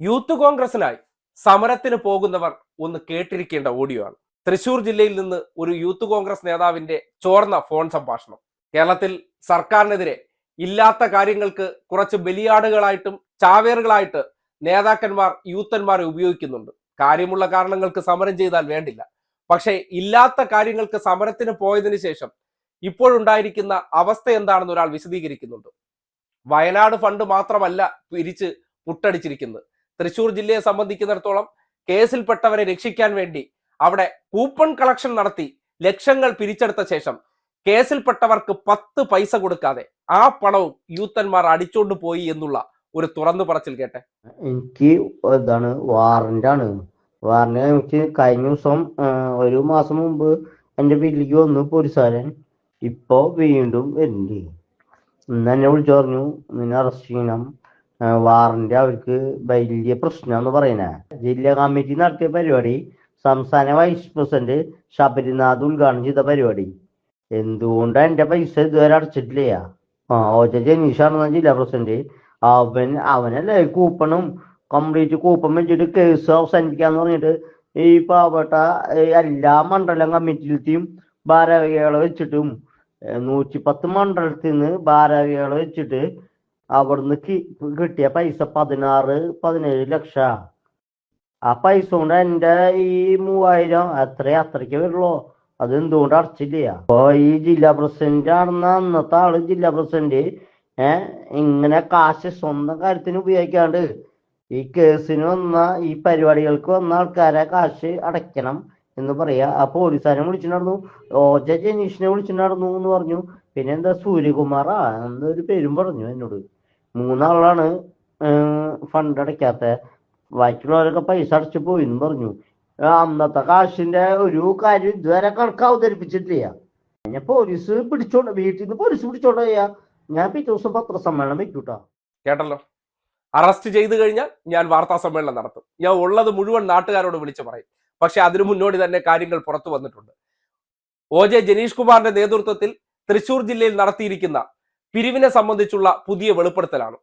Youth കോൺഗ്രസിനായി സമരത്തിന് പോകുന്നവർ ഒന്ന് കേട്ടിരിക്കേണ്ട ഓഡിയോ ആണ്. തൃശൂർ ജില്ലയിൽ നിന്ന് ഒരു യൂത്ത് കോൺഗ്രസ് നേതാവിന്റെ ചോർന്ന ഫോൺ സംഭാഷണം. കേരളത്തിൽ സർക്കാരിനെതിരെ ഇല്ലാത്ത കാര്യങ്ങൾക്ക് കുറച്ച് ബലിയാടുകളായിട്ടും ചാവേറുകളായിട്ട് നേതാക്കന്മാർ യൂത്തന്മാരെ ഉപയോഗിക്കുന്നുണ്ട്. കാര്യമുള്ള കാരണങ്ങൾക്ക് സമരം ചെയ്താൽ വേണ്ടില്ല. പക്ഷേ ഇല്ലാത്ത കാര്യങ്ങൾക്ക് സമരത്തിന് പോയതിനു ശേഷം ഇപ്പോഴുണ്ടായിരിക്കുന്ന അവസ്ഥ എന്താണെന്ന് ഒരാൾ വിശദീകരിക്കുന്നുണ്ട്. വയനാട് ഫണ്ട് മാത്രമല്ല പിരിച്ച് പുട്ടടിച്ചിരിക്കുന്നത്. തൃശൂർ ജില്ലയെ സംബന്ധിക്കുന്നിടത്തോളം കേസിൽപ്പെട്ടവരെ രക്ഷിക്കാൻ വേണ്ടി അവിടെ കൂപ്പൺ കളക്ഷൻ നടത്തി ലക്ഷങ്ങൾ പിരിച്ചെടുത്ത ശേഷം കേസിൽപ്പെട്ടവർക്ക് പത്ത് പൈസ കൊടുക്കാതെ ആ പണവും യൂത്തന്മാർ അടിച്ചോണ്ട് പോയി എന്നുള്ള ഒരു തുറന്നു പറച്ചിൽ കേട്ടെ? എനിക്ക് ഇതാണ് ആണ്. വാറന്റ് എനിക്ക് കഴിഞ്ഞ ദിവസം ഒരു മാസം മുമ്പ് എന്റെ വീട്ടിലേക്ക് വന്നു പോലീസുകാരൻ. ഇപ്പോ വീണ്ടും വരുന്നുണ്ട് ഇന്ന് എന്നെ വിളിച്ചു പറഞ്ഞു നിന്നെ അറസ്റ്റ് ചെയ്യണം. വാറന്റ് അവർക്ക് വലിയ പ്രശ്നമെന്ന് പറയണേ ജില്ലാ കമ്മിറ്റി നടത്തിയ പരിപാടി സംസ്ഥാന വൈസ് പ്രസിഡന്റ് ശബരിനാഥ് ഉദ്ഘാടനം ചെയ്ത പരിപാടി. എന്തുകൊണ്ടാണ് എന്റെ പൈസ ഇതുവരെ അടച്ചിട്ടില്ല? ആ ഓജ ജനീഷാണെന്ന ജില്ലാ പ്രസിഡന്റ് അവൻ അവനല്ലേ കൂപ്പണും കംപ്ലീറ്റ് കൂപ്പൺ വെച്ചിട്ട് കേസ് അവസാനിപ്പിക്കാന്ന് പറഞ്ഞിട്ട് ഈ പാവപ്പെട്ട എല്ലാ മണ്ഡലം കമ്മിറ്റിയിലത്തെയും ഭാരവാഹികളെ വെച്ചിട്ടും നൂറ്റി പത്ത് മണ്ഡലത്തിൽ നിന്ന് ഭാരവാഹികളെ വെച്ചിട്ട് അവിടുന്ന് കിട്ടിയ പൈസ പതിനാറ് പതിനേഴ് ലക്ഷ. ആ പൈസ കൊണ്ട് എന്റെ ഈ മൂവായിരം അത്ര അത്രയ്ക്ക് വരുള്ളൂ. അത് എന്തുകൊണ്ട് അടച്ചില്ല? അപ്പൊ ഈ ജില്ലാ പ്രസിഡന്റ് ആണെന്ന അന്നത്തെ ആൾ ജില്ലാ പ്രസിഡന്റ് ഏഹ് ഇങ്ങനെ കാശ് സ്വന്തം കാര്യത്തിന് ഉപയോഗിക്കാണ്ട് ഈ കേസിന് വന്ന ഈ പരിപാടികൾക്ക് വന്ന ആൾക്കാരെ കാശ് അടയ്ക്കണം. എന്ന് പറയാ. ആ പോലീസുകാരനെ വിളിച്ചിട്ടുണ്ടായിരുന്നു. ഓജ ജനീഷിനെ വിളിച്ചിട്ടുണ്ടായിരുന്നു എന്ന് പറഞ്ഞു. പിന്നെ എന്താ സൂര്യകുമാറാ എന്നൊരു പേരും പറഞ്ഞു എന്നോട്. മൂന്നാളാണ് ഫണ്ട് അടയ്ക്കാത്ത. ബാക്കിയുള്ളവരൊക്കെ പൈസ അടച്ചു പോയി എന്ന് പറഞ്ഞു. അന്നത്തെ കാശിന്റെ ഒരു കാര്യം ഇതുവരെ കണക്ക് അവതരിപ്പിച്ചിട്ടില്ല. ഞാൻ പോലീസ് പിടിച്ചോണ്ട് വീട്ടിൽ നിന്ന് പോലീസ് പിടിച്ചോണ്ട് പോയാ. ഞാൻ പിറ്റേ ദിവസം പത്രസമ്മേളനം വെക്കൂട്ടാ. കേട്ടല്ലോ? അറസ്റ്റ് ചെയ്തു കഴിഞ്ഞാൽ ഞാൻ വാർത്താ സമ്മേളനം നടത്തും. ഞാൻ ഉള്ളത് മുഴുവൻ നാട്ടുകാരോട് വിളിച്ചു പറയും. പക്ഷെ അതിനു മുന്നോടി തന്നെ കാര്യങ്ങൾ പുറത്തു വന്നിട്ടുണ്ട്. ഒ. ജെ. ജനീഷ് കുമാറിന്റെ നേതൃത്വത്തിൽ തൃശൂർ ജില്ലയിൽ നടത്തിയിരിക്കുന്ന പിരിവിനെ സംബന്ധിച്ചുള്ള പുതിയ വെളിപ്പെടുത്തലാണ്.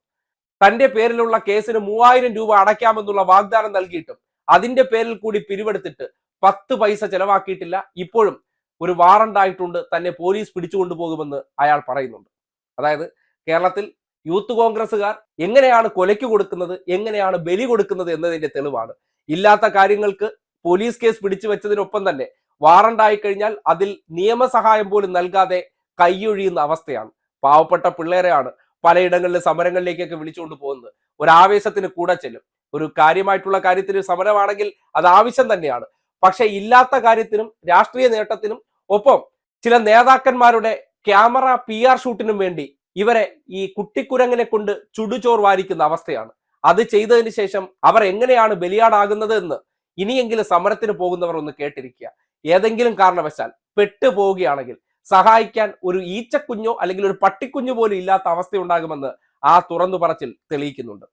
തന്റെ പേരിലുള്ള കേസിന് മൂവായിരം രൂപ അടയ്ക്കാമെന്നുള്ള വാഗ്ദാനം നൽകിയിട്ടും അതിന്റെ പേരിൽ കൂടി പിരിവെടുത്തിട്ട് പത്ത് പൈസ ചെലവാക്കിയിട്ടില്ല. ഇപ്പോഴും ഒരു വാറണ്ടായിട്ടുണ്ട്. തന്നെ പോലീസ് പിടിച്ചുകൊണ്ടു പോകുമെന്ന് അയാൾ പറയുന്നുണ്ട്. അതായത് കേരളത്തിൽ യൂത്ത് കോൺഗ്രസ്സുകാർ എങ്ങനെയാണ് കൊലയ്ക്ക് കൊടുക്കുന്നത് എങ്ങനെയാണ് ബലി കൊടുക്കുന്നത് എന്നതിന്റെ തെളിവാണ്. ഇല്ലാത്ത കാര്യങ്ങൾക്ക് പോലീസ് കേസ് പിടിച്ചു വെച്ചതിനൊപ്പം തന്നെ വാറണ്ട് ആയി കഴിഞ്ഞാൽ അതിൽ നിയമസഹായം പോലും നൽകാതെ കൈയൊഴിയുന്ന അവസ്ഥയാണ്. പാവപ്പെട്ട പിള്ളേരെയാണ് പലയിടങ്ങളിലും സമരങ്ങളിലേക്കൊക്കെ വിളിച്ചുകൊണ്ട് പോകുന്നത്. ഒരു ആവേശത്തിന് കൂടെ ചെല്ലും. ഒരു കാര്യമായിട്ടുള്ള കാര്യത്തിന് സമരമാണെങ്കിൽ അത് ആവശ്യം തന്നെയാണ്. പക്ഷെ ഇല്ലാത്ത കാര്യത്തിനും രാഷ്ട്രീയ നേട്ടത്തിനും ഒപ്പം ചില നേതാക്കന്മാരുടെ ക്യാമറ പി ആർ ഷൂട്ടിനും വേണ്ടി ഇവരെ ഈ കുട്ടിക്കുരങ്ങനെ കൊണ്ട് ചുടുചോർ വാരിക്കുന്ന അവസ്ഥയാണ്. അത് ചെയ്തതിന് ശേഷം അവർ എങ്ങനെയാണ് ബലിയാടാകുന്നത് എന്ന് ഇനിയെങ്കിലും സമരത്തിന് പോകുന്നവർ ഒന്ന് കേട്ടിരിക്കുക. ഏതെങ്കിലും കാരണവശാൽ പെട്ടുപോവുകയാണെങ്കിൽ സഹായിക്കാൻ ഒരു ഈച്ചക്കുഞ്ഞോ അല്ലെങ്കിൽ ഒരു പട്ടിക്കുഞ്ഞു പോലും ഇല്ലാത്ത അവസ്ഥ ഉണ്ടാകുമെന്ന് ആ തുറന്നു പറച്ചിൽ തെളിയിക്കുന്നുണ്ട്.